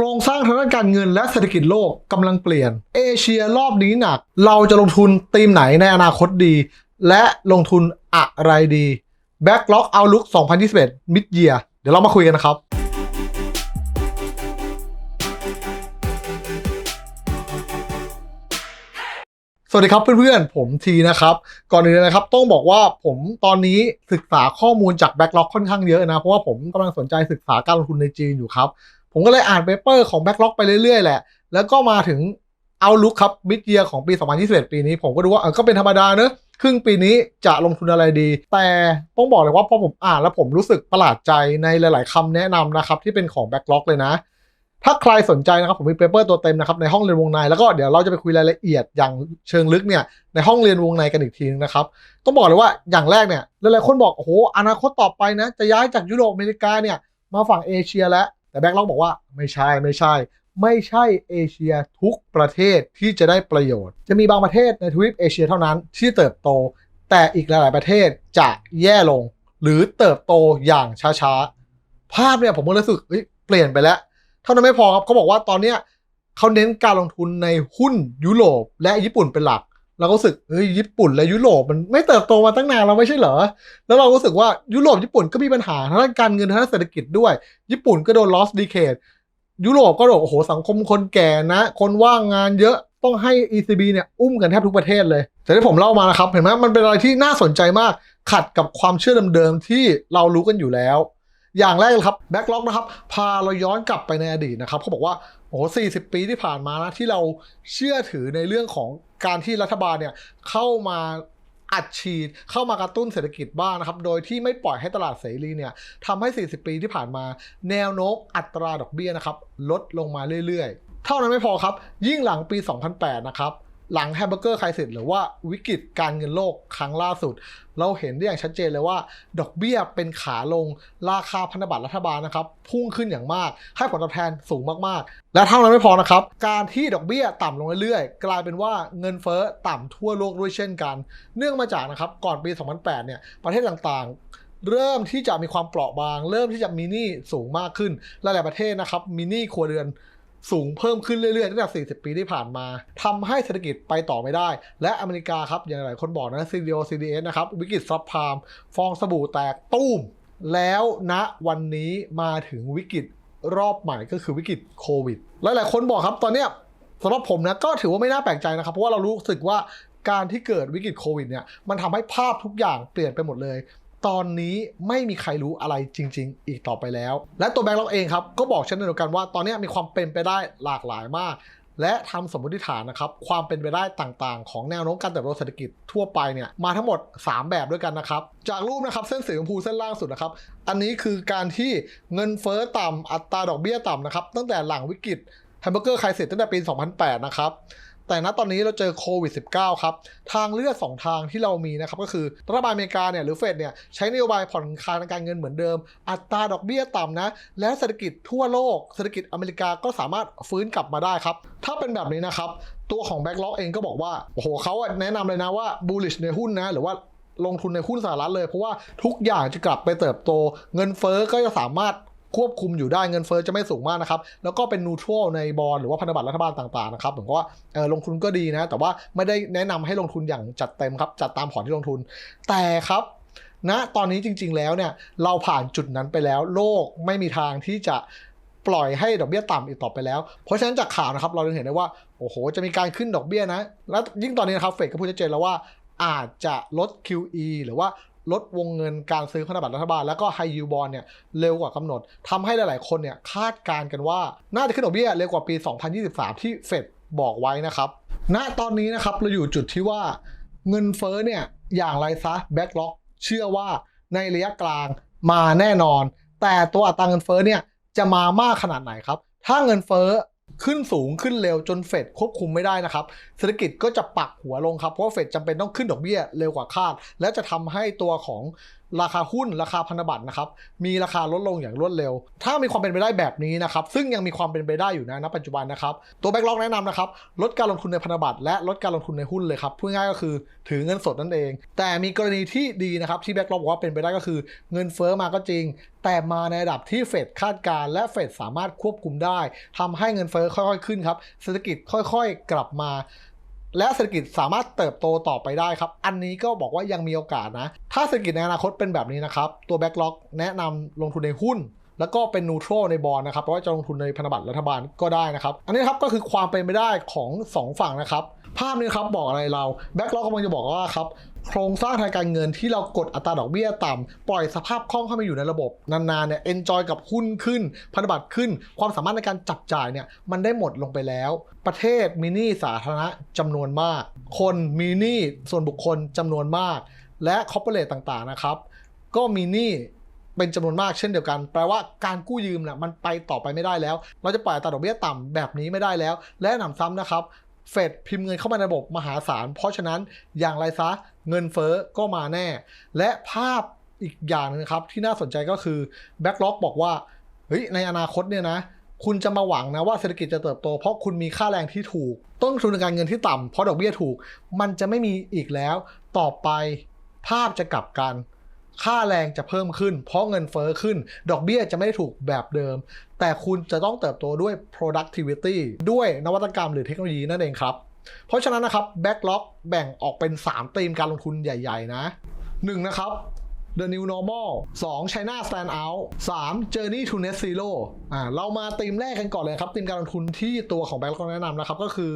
ครงสร้างทางด้านการเงินและเศรษฐกิจโลกกำลังเปลี่ยน เอเชียรอบนี้หนัก เราจะลงทุนธีมไหนในอนาคตดี และลงทุนอะไรดี Backlog Outlook 2021 Mid Year เดี๋ยวเรามาคุยกันนะครับสวัสดีครับเพื่อนๆ ผมทีนะครับ ก่อนอื่นเลยนะครับ ต้องบอกว่าผมตอนนี้ศึกษาข้อมูลจาก Backlog ค่อนข้างเยอะนะ เพราะว่าผมกำลังสนใจศึกษาการลงทุนในจีนอยู่ครับ ผมก็เลยอ่านเปเปอร์ของ Backlog ไปเรื่อยๆ แหละ แล้วก็มาถึง Outlook ครับ Mid Year ของปี 2021 ปีนี้ ผมก็ดูว่าเออก็เป็นธรรมดาเนอะครึ่งปีนี้จะลงทุนอะไรดี แต่ต้องบอกเลยว่าพอผมอ่านแล้วผมรู้สึกประหลาดใจในหลาย ๆคำแนะนำนะครับที่เป็นของ Backlog เลยนะถ้าใครสนใจนะครับผมมีเปเปอร์ตัวเต็มนะครับในห้องเรียนวงในแล้วก็เดี๋ยวเราจะไปคุยรายละเอียดอย่างเชิงลึกเนี่ยในห้องเรียนวงในกันอีกทีนึงนะครับต้องบอกเลยว่าอย่างแรกเนี่ยหลายๆคนบอกโอ้โหอนาคตต่อไปนะจะย้ายจากยุโรปอเมริกาเนี่ยมาฝั่งเอเชียแล้ว แต่แบ็กล็อกบอกว่าไม่ใช่ไม่ใช่ ไม่ใช่เอเชียทุกประเทศที่จะได้ประโยชน์ จะมีบางประเทศในทวีปเอเชียเท่านั้นที่เติบโต แต่อีกหลาย ๆ ประเทศจะแย่ลง หรือเติบโตอย่างช้าๆ ภาพเนี่ยผมก็รู้สึกเฮ้ยเปลี่ยนไปแล้ว เท่านั้นไม่พอครับเขาบอกว่าตอนเนี้ยเขาเน้นการลงทุนในหุ้นยุโรปและญี่ปุ่นเป็นหลัก เราก็รู้สึกเฮ้ยญี่ปุ่นและยุโรปมันไม่เติบโตมาตั้งนานแล้วไม่ใช่เหรอ แล้วเราก็รู้สึกว่ายุโรปญี่ปุ่นก็มีปัญหาทางด้านการเงินทางด้านเศรษฐกิจด้วย ญี่ปุ่นก็โดน lost decade ยุโรปก็โดนโอ้โหสังคมคนแก่นะ คนว่างงานเยอะต้องให้ ECB เนี่ยอุ้มกันแทบทุกประเทศเลย แต่ที่ผมเล่ามานะครับ เห็นไหมมันเป็นอะไรที่น่าสนใจมากขัดกับความเชื่อเดิมๆที่เรารู้กันอยู่แล้ว อย่างแรกเลยครับแบ็กล็อกนะครับ พาเราย้อนกลับไปในอดีตนะครับเขาบอกว่า โอ้โห40ปีที่ผ่านมานะที่เราเชื่อถือในเรื่องของการที่รัฐบาลเนี่ยเข้ามาอัดฉีดเข้ามากระตุ้นเศรษฐกิจบ้างนะครับ โดยที่ไม่ปล่อยให้ตลาดเสรีเนี่ยทำให้ 40 ปีที่ผ่านมา แนวโน้มอัตราดอกเบี้ยนะครับ ลดลงมาเรื่อยๆ เท่านั้นไม่พอครับ ยิ่งหลังปี 2008 นะครับ หลังแฮมเบอร์เกอร์ไครซิสหรือว่าวิกฤตการเงินโลกครั้งล่าสุด เราเห็นได้อย่างชัดเจนเลยว่า ดอกเบี้ยเป็นขาลงราคาพันธบัตรรัฐบาลนะครับ พุ่งขึ้นอย่างมากให้ผลตอบแทนสูงมากๆ และเท่านั้นไม่พอนะครับ การที่ดอกเบี้ยต่ำลงเรื่อยๆ กลายเป็นว่าเงินเฟ้อต่ำทั่วโลกด้วยเช่นกัน เนื่องมาจากนะครับก่อนปี 2008 เนี่ยประเทศต่างๆเริ่มที่จะมีความเปราะบาง เริ่มที่จะมีหนี้สูงมากขึ้น หลายๆประเทศนะครับมีหนี้ครัวเรือน สูงเพิ่มขึ้นเรื่อยๆตั้งแต่40 ปีที่ผ่านมาทำให้เศรษฐกิจไปต่อไม่ได้ และอเมริกาครับ อย่างหลายคนบอกนะ CDO CDS นะครับ วิกฤตซับพามฟองสบู่แตกตุ้ม แล้วณวันนี้มาถึงวิกฤตรอบใหม่ก็คือวิกฤตโควิด หลายๆคนบอกครับตอนเนี้ยสำหรับผมนะก็ถือว่าไม่น่าแปลกใจนะครับ เพราะว่าเรารู้สึกว่าการที่เกิดวิกฤตโควิดเนี่ยมันทำให้ภาพทุกอย่างเปลี่ยนไปหมดเลย ตอนนี้ไม่มีใครรู้อะไรจริง ๆ อีกต่อไปแล้ว และตัวแบงค์ล็อกเองครับ ก็บอกเช่นเดียวกันว่าตอนนี้มีความเป็นไปได้หลากหลายมาก และทำสมมติฐานนะครับความเป็นไปได้ต่างๆ ของแนวโน้มการเติบโตเศรษฐกิจทั่วไปเนี่ยมาทั้งหมด 3 แบบด้วยกันนะครับ จากรูปนะครับเส้นสีชมพูเส้นล่างสุดนะครับ อันนี้คือการที่เงินเฟ้อต่ำอัตราดอกเบี้ยต่ำนะครับตั้งแต่หลังวิกฤตแฮมเบอร์เกอร์ไครซิสตั้งแต่ปี 2008 นะครับ แต่ณตอนนี้เราเจอโควิด -19 ครับ ทางเลือก 2 ทางที่เรามีนะครับ ก็คือรัฐบาลอเมริกาเนี่ยหรือเฟดเนี่ยใช้นโยบายผ่อนคลายทางการเงินเหมือนเดิม อัตราดอกเบี้ยต่ำนะ และเศรษฐกิจทั่วโลก เศรษฐกิจอเมริกาก็สามารถฟื้นกลับมาได้ครับ ถ้าเป็นแบบนี้นะครับ ตัวของแบ็กล็อกเองก็บอกว่า โอ้โหเขาแนะนำเลยนะว่า bullish ในหุ้นนะหรือว่าลงทุนในหุ้นสหรัฐเลยเพราะว่าทุกอย่างจะกลับไปเติบโต เงินเฟ้อก็จะสามารถ ควบคุมอยู่ได้เงินเฟ้อจะไม่สูงมากนะครับ แล้วก็เป็นนูทรัลในบอลหรือว่าพันธบัตรรัฐบาลต่างๆนะครับผมก็ว่าลงทุนก็ดีนะ แต่ว่าไม่ได้แนะนำให้ลงทุนอย่างจัดเต็มครับ จัดตามพอร์ตที่ลงทุน แต่ครับณนะตอนนี้จริง ๆ แล้วเนี่ยเราผ่านจุดนั้นไปแล้วโลกไม่มีทางที่จะปล่อยให้ดอกเบี้ยต่ำอีกต่อไปแล้ว เพราะฉะนั้นจากข่าวนะครับเราจะเห็นได้ว่าโอ้โห จะมีการขึ้นดอกเบี้ยนะ แล้วยิ่งตอนนี้นะครับเฟดก็พูดชัดเจนแล้วว่าอาจจะลด QE หรือว่า ลดวงเงินการซื้อพันธบัตรรัฐบาล แล้วก็ High Yield Bond เนี่ยเร็วกว่ากำหนดทำให้หลาย ๆ คนเนี่ยคาดการณ์กันว่า น่าจะขึ้นดอกเบี้ยเร็วกว่าปี 2023 ที่เฟดบอกไว้นะครับณตอนนี้นะครับเราอยู่จุดที่ว่าเงินเฟ้อเนี่ยอย่างไรซะแบ็กล็อกเชื่อว่าในระยะกลางมาแน่นอน แต่ตัวอัตราเงินเฟ้อเนี่ยจะมามากขนาดไหนครับ ถ้าเงินเฟ้อ ขึ้นสูงขึ้นเร็วจนเฟดควบคุมไม่ได้นะครับเศรษฐกิจก็จะปักหัวลงครับ เพราะว่าเฟดจำเป็นต้องขึ้นดอกเบี้ยเร็วกว่าคาด และจะทำให้ตัวของราคาหุ้นราคาพันธบัตรนะครับมีราคาลดลงอย่างรวดเร็ว ถ้ามีความเป็นไปได้แบบนี้นะครับซึ่งยังมีความเป็นไปได้อยู่นะณปัจจุบันนะครับตัวแบ็กล็อกแนะนำนะครับลดการลงทุนในพันธบัตรและลดการลงทุนในหุ้นเลยครับพูดง่ายก็คือถือเงินสดนั่นเอง แต่มีกรณีที่ดีนะครับที่แบ็กล็อกบอกว่าเป็นไปได้ก็คือ เงินเฟ้อมาก็จริง แต่มาในระดับที่เฟดคาดการณ์และเฟดสามารถควบคุมได้ทำให้เงินเฟ้อค่อยๆขึ้นครับเศรษฐกิจค่อยๆ กลับมา และเศรษฐกิจสามารถเติบโตต่อไปได้ครับ อันนี้ก็บอกว่ายังมีโอกาสนะ ถ้าเศรษฐกิจในอนาคตเป็นแบบนี้นะครับตัวแบ็กล็อกแนะนำลงทุนในหุ้นแล้วก็เป็นนูโตรในบอลนะครับเพราะว่าจะลงทุนในพันธบัตรรัฐบาลก็ได้นะครับ อันนี้ครับก็คือความเป็นไปได้ของ 2 ฝั่งนะครับ ภาพนี้ครับบอกอะไรเราแบ็กล็อกกำลังจะบอกว่าครับโครงสร้างทางการเงินที่เรากดอัตราดอกเบี้ยต่ำปล่อยสภาพคล่องเข้ามาอยู่ในระบบ นานๆเนี่ยเอนจอยกับหุ้นขึ้น พันธบัตรขึ้น ความสามารถในการจับจ่ายเนี่ยมันได้หมดลงไปแล้ว ประเทศมีหนี้สาธารณะจำนวนมาก คนมีหนี้ส่วนบุคคลจำนวนมาก และคอร์ปอเรทต่างๆนะครับ ก็มีหนี้เป็นจำนวนมากเช่นเดียวกัน แปลว่าการกู้ยืมน่ะมันไปต่อไปไม่ได้แล้ว เราจะปล่อยอัตราดอกเบี้ยต่ำแบบนี้ไม่ได้แล้ว และหนำซ้ำนะครับ เฟดพิมพ์เงินเข้ามาในระบบมหาศาล เพราะฉะนั้นอย่างไรซะเงินเฟ้อก็มาแน่ และภาพอีกอย่างนึงนะครับ ที่น่าสนใจก็คือแบ็กล็อกบอกว่าเฮ้ยในอนาคตเนี่ยนะคุณจะมาหวังนะว่าเศรษฐกิจจะเติบโต เพราะคุณมีค่าแรงที่ถูก ต้นทุนในการเงินที่ต่ำเพราะดอกเบี้ยถูก มันจะไม่มีอีกแล้ว ต่อไปภาพจะกลับกัน ค่าแรงจะเพิ่มขึ้น เพราะเงินเฟอ้อขึ้น ดอกเบี้ยจะไม่ได้ถูกแบบเดิม แต่คุณจะต้องเติบโตด้วย productivity ด้วยนวัตกรรมหรือเทคโนโลยีนั่นเองครับ เพราะฉะนั้นนะครับ backlog แบ่งออกเป็น 3 ธีมการลงทุนใหญ่ ๆ นะ 1 นะครับ The New Normal 2 China Stand Out 3 Journey to Net Zero อ่าเรามาตีมแรกกันก่อนเลยครับตีมการลงทุนที่ตัวของแบงก์เราแนะนำนะครับก็คือ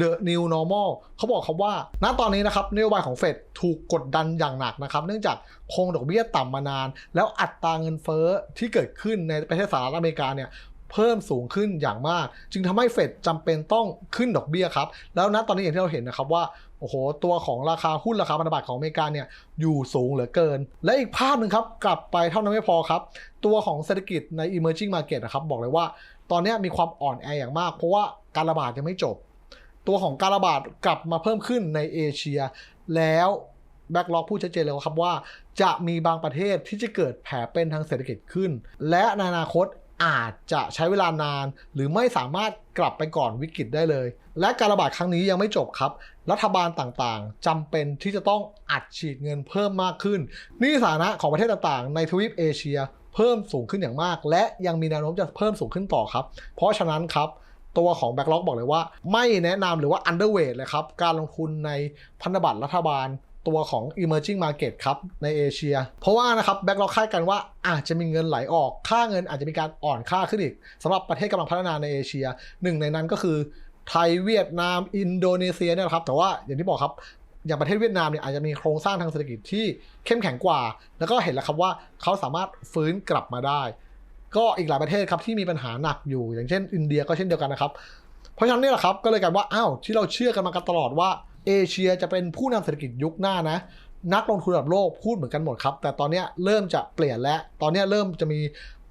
The New Normal เขาบอกครับว่า ณตอนนี้นะครับนโยบายของเฟดถูกกดดันอย่างหนักนะครับ เนื่องจากคงดอกเบี้ยต่ำมานาน แล้วอัตราเงินเฟ้อที่เกิดขึ้นในประเทศสหรัฐอเมริกาเนี่ย เพิ่มสูงขึ้นอย่างมาก จึงทำให้เฟดจำเป็นต้องขึ้นดอกเบี้ยครับ แล้วณตอนนี้อย่างที่เราเห็นนะครับว่าโอ้โห ตัวของราคาหุ้นราคาพันธบัตรของอเมริกาเนี่ยอยู่สูงเหลือเกิน และอีกภาพหนึ่งครับ กลับไปเท่านั้นไม่พอครับ ตัวของเศรษฐกิจใน emerging market นะครับ บอกเลยว่า ตอนนี้มีความอ่อนแออย่างมาก เพราะว่าการระบาดยังไม่จบ ตัวของการระบาดกลับมาเพิ่มขึ้นในเอเชีย แล้วแบ็กล็อกพูดชัดเจนเลยครับว่า จะมีบางประเทศที่จะเกิดแผลเป็นทางเศรษฐกิจขึ้น และในอนาคต อาจจะใช้เวลานาน หรือไม่สามารถกลับไปก่อนวิกฤตได้เลย และการระบาดครั้งนี้ยังไม่จบครับ รัฐบาลต่างๆจำเป็นที่จะต้องอัดฉีดเงินเพิ่มมากขึ้นหนี่สาธารณะของประเทศต่างๆ ในทวีปเอเชีย เพิ่มสูงขึ้นอย่างมาก และยังมีแนวโน้มจะเพิ่มสูงขึ้นต่อครับ เพราะฉะนั้นครับตัวของ Backlog บอกเลยว่า ไม่แนะนำหรือว่า underweight เลยครับ การลงทุนในพันธบัตรรัฐบาล ตัวของ emerging market ครับในเอเชีย เพราะว่านะครับ Backlog คาดกันว่าอาจจะมีเงินไหลออกค่าเงินอาจจะมีการอ่อนค่าขึ้นอีกสำหรับประเทศกำลังพัฒนาในเอเชีย หนึ่งในนั้นก็คือไทยเวียดนาม อินโดนีเซียเนี่ยแหละครับแต่ว่าอย่างที่บอกครับอย่างประเทศเวียดนามเนี่ยอาจจะมีโครงสร้างทางเศรษฐกิจที่เข้มแข็งกว่า แล้วก็เห็นแล้วครับว่าเขาสามารถฟื้นกลับมาได้ ก็อีกหลายประเทศครับที่มีปัญหาหนักอยู่ อย่างเช่น อินเดียก็เช่นเดียวกันนะครับ เพราะฉะนั้นนี่แหละครับก็เลยกลายว่าอ้าวที่เราเชื่อกันมากันตลอดว่า เอเชียจะเป็นผู้นำเศรษฐกิจยุคหน้านะนักลงทุนระดับโลกพูดเหมือนกันหมดครับ แต่ตอนนี้เริ่มจะเปลี่ยนแล้ว ตอนนี้เริ่มจะมี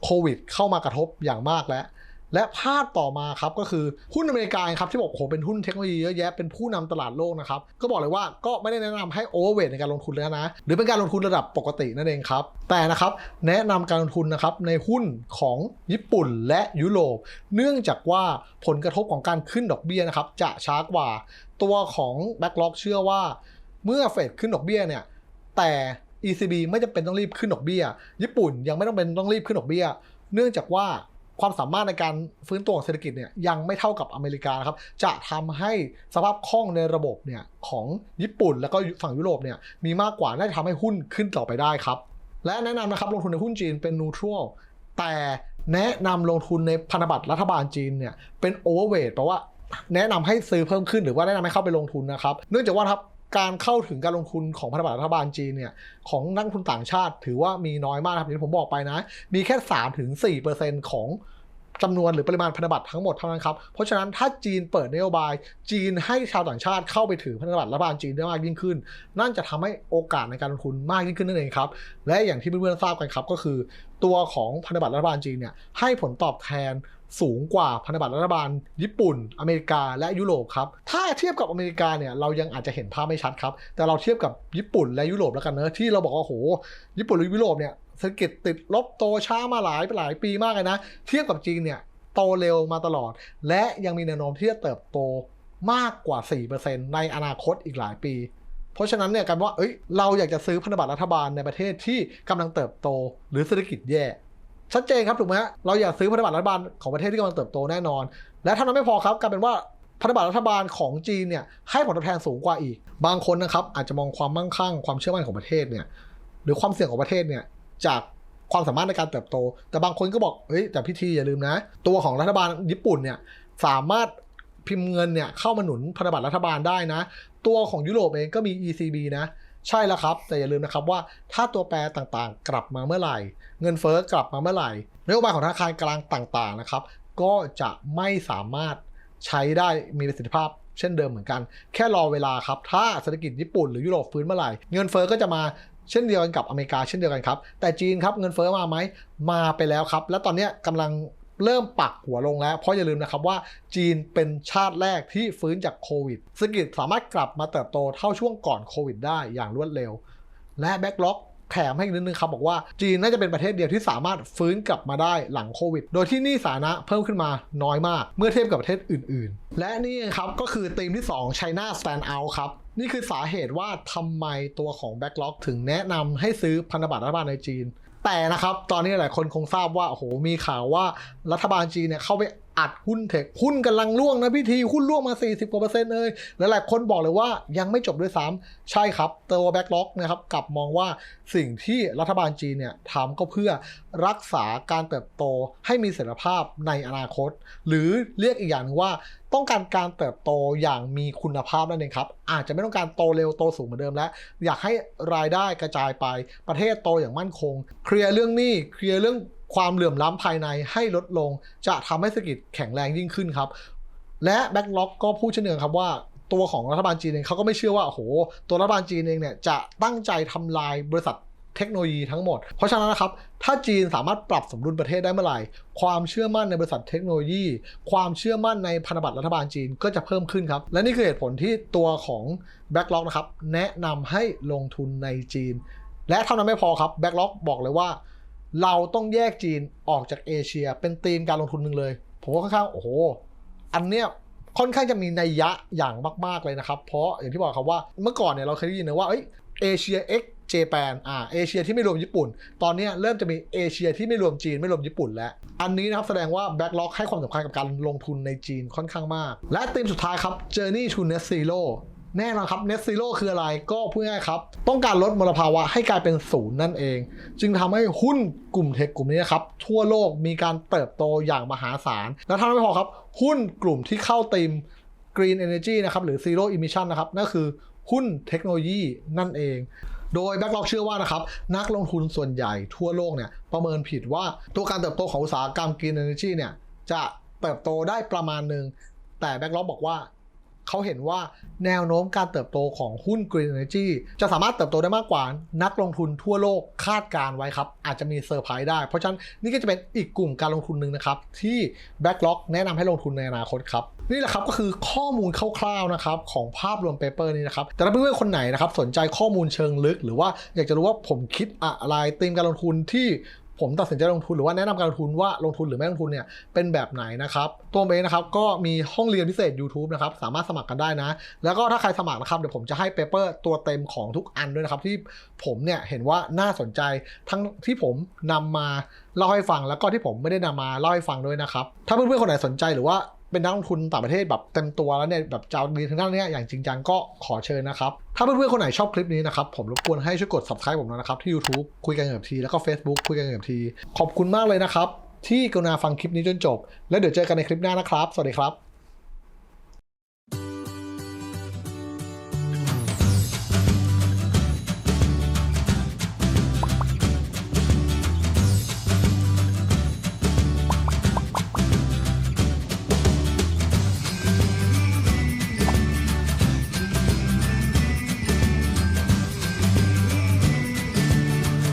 โควิดเข้ามากระทบอย่างมากแล้ว และภาพต่อมาครับก็คือหุ้นอเมริกาครับที่บอกโหเป็นหุ้นเทคโนโลยีเยอะแยะเป็นผู้นำตลาดโลกนะครับก็บอกเลยว่าก็ไม่ได้แนะนำให้โอเวอร์เวทในการลงทุนแล้วนะ หรือเป็นการลงทุนระดับปกตินั่นเองครับ แต่นะครับแนะนำการลงทุนนะครับในหุ้นของญี่ปุ่นและยุโรป เนื่องจากว่าผลกระทบของการขึ้นดอกเบี้ยนะครับจะช้ากว่าตัวของ Backlog เชื่อว่า เมื่อเฟดขึ้นดอกเบี้ยเนี่ยแต่ ECB ไม่จำเป็นต้องรีบขึ้นดอกเบี้ย ญี่ปุ่นยังไม่ต้องเป็นต้องรีบขึ้นดอกเบี้ย เนื่องจากว่า ความสามารถในการฟื้นตัวของเศรษฐกิจเนี่ยยังไม่เท่ากับอเมริกานะครับ จะทำให้สภาพคล่องในระบบเนี่ยของญี่ปุ่นแล้วก็ฝั่งยุโรปเนี่ยมีมากกว่า น่าจะทำให้หุ้นขึ้นต่อไปได้ครับ และแนะนำนะครับลงทุนในหุ้นจีนเป็น neutral แต่แนะนำลงทุนในพันธบัตรรัฐบาลจีนเนี่ยเป็น overweight แปลว่าแนะนำให้ซื้อเพิ่มขึ้นหรือว่าแนะนำให้เข้าไปลงทุนนะครับ เนื่องจากว่าครับ การเข้าถึงการลงทุนของพันธบัตรรัฐบาลจีนเนี่ยของนักลงทุนต่างชาติ ถือว่ามีน้อยมากครับอย่างที่ผมบอกไปนะ มีแค่3ถึง4%ของจำนวนหรือปริมาณพันธบัตรทั้งหมดเท่านั้นครับ เพราะฉะนั้นถ้าจีนเปิดนโยบาย จีนให้ชาวต่างชาติเข้าไปถือพันธบัตรรัฐบาลจีนได้มากยิ่งขึ้น นั่นจะทำให้โอกาสในการลงทุนมากยิ่งขึ้นนั่นเองครับ และอย่างที่เพื่อนๆทราบกันครับก็คือ ตัวของพันธบัตรรัฐบาลจีนเนี่ยให้ผลตอบแทนสูงกว่าพันธบัตรรัฐบาลญี่ปุ่น อเมริกาและยุโรปครับ ถ้าเทียบกับอเมริกาเนี่ยเรายังอาจจะเห็นภาพไม่ชัดครับ แต่เราเทียบกับญี่ปุ่นและยุโรปแล้วกันเนอะที่เราบอกว่าโหญี่ปุ่นหรือยุโรปเนี่ยเศรษฐกิจติดลบโตช้ามาหลายหลายปีมากเลยนะ เทียบกับจีนเนี่ยโตเร็วมาตลอด และยังมีแนวโน้มที่จะเติบโตมากกว่า 4%ในอนาคตอีกหลายปี เพราะฉะนั้นเนี่ยกันว่าเอ้ยเราอยากจะซื้อพันธบัตรรัฐบาลในประเทศที่กำลังเติบโต หรือเศรษฐกิจแย่ชัดเจนครับถูกไหมฮะเราอยากซื้อพันธบัตรรัฐบาลของประเทศที่กำลังเติบโตแน่นอน และเท่านั้นไม่พอครับกลายเป็นว่าพันธบัตรรัฐบาลของจีนเนี่ยให้ผลตอบแทนสูงกว่าอีก บางคนนะครับอาจจะมองความมั่งคั่งความเชื่อมั่นของประเทศเนี่ยหรือความเสี่ยงของประเทศเนี่ยจากความสามารถในการเติบโต แต่บางคนก็บอกเฮ้ยแต่พิธีอย่าลืมนะ ตัวของรัฐบาลญี่ปุ่นเนี่ยสามารถ พิมพ์เงินเนี่ยเข้ามาหนุนพันธบัตรรัฐบาลได้นะ ตัวของยุโรปเองก็มี ECB นะใช่แล้วครับ แต่อย่าลืมนะครับว่าถ้าตัวแปรต่างๆ กลับมาเมื่อไหร่ เงินเฟ้อกลับมาเมื่อไหร่นโยบายของธนาคารกลางต่างๆนะครับก็จะไม่สามารถใช้ได้มีประสิทธิภาพเช่นเดิมเหมือนกัน แค่รอเวลาครับ ถ้าเศรษฐกิจญี่ปุ่นหรือยุโรปฟื้นเมื่อไหร่ เงินเฟ้อก็จะมาเช่นเดียวกันกับอเมริกาเช่นเดียวกันครับ แต่จีนครับเงินเฟ้อมาไหมมาไปแล้วครับ และตอนนี้ยกำลัง เริ่มปักหัวลงแล้ว เพราะอย่าลืมนะครับว่าจีนเป็นชาติแรกที่ฟื้นจากโควิดเศรษฐกิจสามารถกลับมาเติบโตเท่าช่วงก่อนโควิดได้อย่างรวดเร็ว และแบ็กล็อกแถมให้อีกนิดนึงครับบอกว่าจีนน่าจะเป็นประเทศเดียวที่สามารถฟื้นกลับมาได้หลังโควิด โดยที่หนี้สาธารณะเพิ่มขึ้นมาน้อยมาก เมื่อเทียบกับประเทศอื่น ๆ และนี่ครับก็คือธีมที่ 2 China Stand Out ครับ นี่คือสาเหตุว่าทำไมตัวของ Backlog ถึงแนะนำให้ซื้อพันธบัตรรัฐบาลในจีน แต่นะครับตอนนี้หลายคนคงทราบว่าโอ้โหมีข่าวว่ารัฐบาลจีนเนี่ยเข้าไปอัดหุ้นเทคหุ้นกำลังร่วงนะพี่ที หุ้นร่วงมา 40 กว่าเปอร์เซ็นต์เลยและหลายคนบอกเลยว่ายังไม่จบด้วยซ้ำใช่ครับตัวแบ็กล็อกนะครับกลับมองว่าสิ่งที่รัฐบาลจีนเนี่ยทำก็เพื่อรักษาการเติบโตให้มีเสถียรภาพในอนาคต หรือเรียกอีกอย่างว่า ต้องการการเติบโตอย่างมีคุณภาพนั่นเองครับ อาจจะไม่ต้องการโตเร็วโตสูงเหมือนเดิมแล้ว อยากให้รายได้กระจายไปประเทศโตอย่างมั่นคง เคลียร์เรื่องหนี้เคลียร์เรื่องความเหลื่อมล้ำภายในให้ลดลง จะทำให้เศรษฐกิจแข็งแรงยิ่งขึ้นครับ และแบ็กล็อกก็พูดเช่นเดียวกันครับว่าตัวของรัฐบาลจีนเองเขาก็ไม่เชื่อว่าโอ้โหตัวรัฐบาลจีนเองเนี่ยจะตั้งใจทำลายบริษัท เทคโนโลยีทั้งหมด เพราะฉะนั้นนะครับ ถ้าจีนสามารถปรับสมดุลประเทศได้เมื่อไหร่ ความเชื่อมั่นในบริษัทเทคโนโลยี ความเชื่อมั่นในพันธบัตรรัฐบาลจีนก็จะเพิ่มขึ้นครับ และนี่คือเหตุผลที่ตัวของ Backlog นะครับแนะนำให้ลงทุนในจีน และเท่านั้นไม่พอครับ Backlog บอกเลยว่า เราต้องแยกจีนออกจากเอเชีย เป็นธีมการลงทุนหนึ่งเลย ผมว่าค่อนข้างโอ้โหอันเนี้ยค่อนข้างจะมีนัยยะอย่างมาก ๆ เลยนะครับ เพราะอย่างที่บอกครับว่าเมื่อก่อนเนี่ยเราเคยได้ยินนะว่าเอ้ยเอเชีย X เจแปนอ่าเอเชียที่ไม่รวมญี่ปุ่น ตอนนี้เริ่มจะมีเอเชียที่ไม่รวมจีนไม่รวมญี่ปุ่นแล้ว อันนี้นะครับแสดงว่า Backlog ให้ความสำคัญกับการลงทุนในจีนค่อนข้างมาก และธีมสุดท้ายครับ Journey to Net Zero แน่นอนครับ Net Zero คืออะไรก็พูดง่ายครับ ต้องการลดมลภาวะให้กลายเป็นศูนย์นั่นเอง จึงทำให้หุ้นกลุ่มเทคกลุ่มนี้นครับ ทั่วโลกมีการเติบโตอย่างมหาศาล และท่านั้นไม่พอครับ หุ้นกลุ่มที่เข้าธีม Green Energy นะครับหรือ Zero Emission นะครับนั่นคือหุ้นเทคโนโลยีนั่นเอง โดยแบ็กล็อกเชื่อว่านะครับนักลงทุนส่วนใหญ่ทั่วโลกเนี่ยประเมินผิดว่าตัวการเติบโตของอุตสาหกรรมกรีนเอเนอร์จีเนี่ยจะเติบโตได้ประมาณหนึ่งแต่แบ็กล็อกบอกว่า เขาเห็นว่าแนวโน้มการเติบโตของหุ้น Green Energy จะสามารถเติบโตได้มากกว่านักลงทุนทั่วโลกคาดการไว้ครับ อาจจะมีเซอร์ไพรส์ได้ เพราะฉะนั้นนี่ก็จะเป็นอีกกลุ่มการลงทุนหนึ่งนะครับ ที่ Backlog แนะนำให้ลงทุนในอนาคตครับ นี่แหละครับก็คือข้อมูลคร่าวๆนะครับของภาพรวมเปเปอร์นี้นะครับแต่ถ้าเพื่อนๆคนไหนนะครับสนใจข้อมูลเชิงลึก หรือว่าอยากจะรู้ว่าผมคิดอะไรตีมการลงทุนที่ ผมตัดสินใจลงทุนหรือว่าแนะนำการลงทุนว่าลงทุนหรือไม่ลงทุนเนี่ยเป็นแบบไหนนะครับ ตัวเองนะครับก็มีห้องเรียนพิเศษ YouTube นะครับสามารถสมัครกันได้นะ แล้วก็ถ้าใครสมัครนะครับเดี๋ยวผมจะให้เปเปอร์ตัวเต็มของทุกอันด้วยนะครับ ที่ผมเนี่ยเห็นว่าน่าสนใจทั้งที่ผมนำมาเล่าให้ฟังแล้วก็ที่ผมไม่ได้นำมาเล่าให้ฟังด้วยนะครับถ้าเพื่อนๆคนไหนสนใจหรือว่า เป็นนักลงทุนต่างประเทศแบบเต็มตัวแล้วเนี่ยแบบจะดีทางด้านนี้อย่างจริงจังก็ขอเชิญนะครับ ถ้าเพื่อนๆคนไหนชอบคลิปนี้นะครับผมรบกวนให้ช่วยกด subscribe ผมหนอยนะครับที่ YouTube คุยกันกับทีแล้วก็ Facebook คุยกันกับที ขอบคุณมากเลยนะครับที่กรุณาฟังคลิปนี้จนจบ แล้วเดี๋ยวเจอกันในคลิปหน้านะครับ สวัสดีครับ